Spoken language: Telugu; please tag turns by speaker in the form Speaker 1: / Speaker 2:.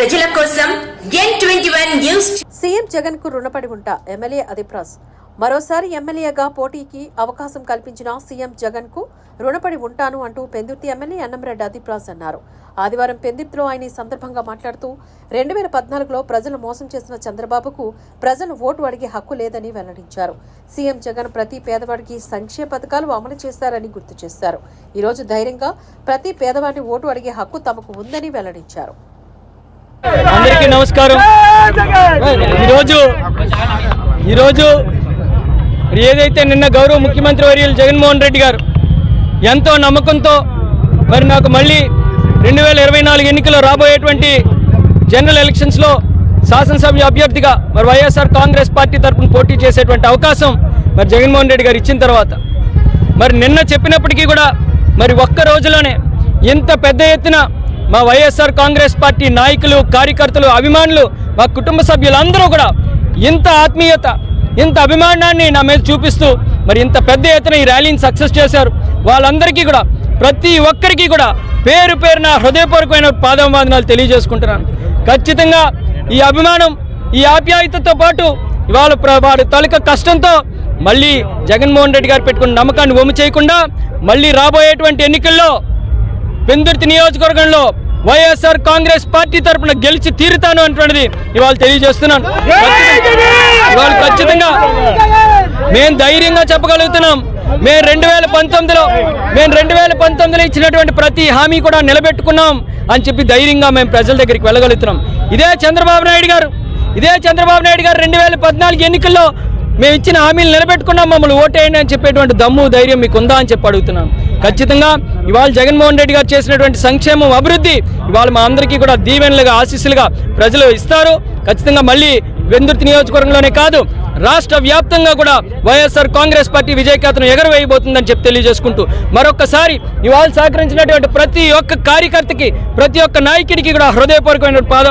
Speaker 1: ప్రజల కోసం ఎన్ సీఎం జగన్కు రుణపడి ఉంటా ఎమ్మెల్యే అదిప్రాస్ మరోసారి ఎమ్మెల్యేగా పోటీకి అవకాశం కల్పించిన సీఎం జగన్కు రుణపడి ఉంటాను అంటూ పెందుర్తి ఎమ్మెల్యే అన్నంరెడ్డి అధిప్రాస్ అన్నారు. ఆదివారం పెందుర్తిలో ఆయన ఈ సందర్భంగా మాట్లాడుతూ రెండు వేల పద్నాలుగులో ప్రజలు మోసం చేసిన చంద్రబాబుకు ప్రజలు ఓటు అడిగే హక్కు లేదని వెల్లడించారు. సీఎం జగన్ ప్రతి పేదవాడికి సంక్షేమ పథకాలు అమలు చేశారని గుర్తు చేశారు. ఈరోజు ధైర్యంగా ప్రతి పేదవాడిని ఓటు అడిగే హక్కు తమకు ఉందని వెల్లడించారు.
Speaker 2: అందరికీ నమస్కారం. ఈరోజు ఈరోజు ఏదైతే నిన్న గౌరవ ముఖ్యమంత్రి వర్యులు జగన్మోహన్ రెడ్డి గారు ఎంతో నమ్మకంతో మరి నాకు మళ్ళీ రెండు వేల ఇరవై నాలుగు ఎన్నికల్లో రాబోయేటువంటి జనరల్ ఎలక్షన్స్లో శాసనసభ్య అభ్యర్థిగా మరి వైఎస్ఆర్ కాంగ్రెస్ పార్టీ తరఫున పోటీ చేసేటువంటి అవకాశం మరి జగన్మోహన్ రెడ్డి గారు ఇచ్చిన తర్వాత. మరి నిన్న చెప్పినప్పటికీ కూడా మరి ఒక్క రోజులోనే ఇంత పెద్ద ఎత్తున మా వైఎస్ఆర్ కాంగ్రెస్ పార్టీ నాయకులు కార్యకర్తలు అభిమానులు మా కుటుంబ సభ్యులందరూ కూడా ఇంత ఆత్మీయత ఇంత అభిమానాన్ని నా మీద చూపిస్తూ మరి ఇంత పెద్ద ఎత్తున ఈ ర్యాలీని సక్సెస్ చేశారు. వాళ్ళందరికీ కూడా ప్రతి ఒక్కరికి కూడా పేరు పేరున హృదయపూర్వకమైన పాదవందనాలు తెలియజేసుకుంటున్నాను. ఖచ్చితంగా ఈ అభిమానం ఈ ఆప్యాయతతో పాటు ఇవాళ ప్ర- వారి తాలూకా కష్టంతో మళ్ళీ జగన్మోహన్ రెడ్డి గారు పెట్టుకున్న నమ్మకాన్ని ఒమ్ము చేయకుండా మళ్ళీ రాబోయేటువంటి ఎన్నికల్లో పెందుర్తి నియోజకవర్గంలో వైఎస్ఆర్ కాంగ్రెస్ పార్టీ తరపున గెలిచి తీరుతాను అంటున్నది ఇవాళ తెలియజేస్తున్నాను. ఇవాళ ఖచ్చితంగా మేము ధైర్యంగా చెప్పగలుగుతున్నాం. మేము రెండు వేల పంతొమ్మిదిలో మేము రెండు వేల పంతొమ్మిదిలో ఇచ్చినటువంటి ప్రతి హామీ కూడా నిలబెట్టుకున్నాం అని చెప్పి ధైర్యంగా మేము ప్రజల దగ్గరికి వెళ్ళగలుగుతున్నాం. ఇదే చంద్రబాబు నాయుడు గారు ఇదే చంద్రబాబు నాయుడు గారు రెండు వేల పద్నాలుగు ఎన్నికల్లో మేము ఇచ్చిన హామీలు నిలబెట్టుకున్నాం మమ్మల్ని ఓటేయండి అని చెప్పేటువంటి దమ్ము ధైర్యం మీకు ఉందా అని చెప్పి అడుగుతున్నాం. ఖచ్చితంగా ఇవాళ జగన్మోహన్ రెడ్డి గారు చేసినటువంటి సంక్షేమం అభివృద్ధి ఇవాళ మా అందరికీ కూడా దీవెనలుగా ఆశీస్సులుగా ప్రజలు ఇస్తారు. ఖచ్చితంగా మళ్ళీ వెందుర్తి నియోజకవర్గంలోనే కాదు రాష్ట్ర వ్యాప్తంగా కూడా వైఎస్ఆర్ కాంగ్రెస్ పార్టీ విజయకేతను ఎగరవేయబోతుందని చెప్పి తెలియజేసుకుంటూ మరొకసారి ఇవాళ సహకరించినటువంటి ప్రతి ఒక్క కార్యకర్తకి ప్రతి ఒక్క నాయకుడికి కూడా హృదయపూర్వకమైన పాద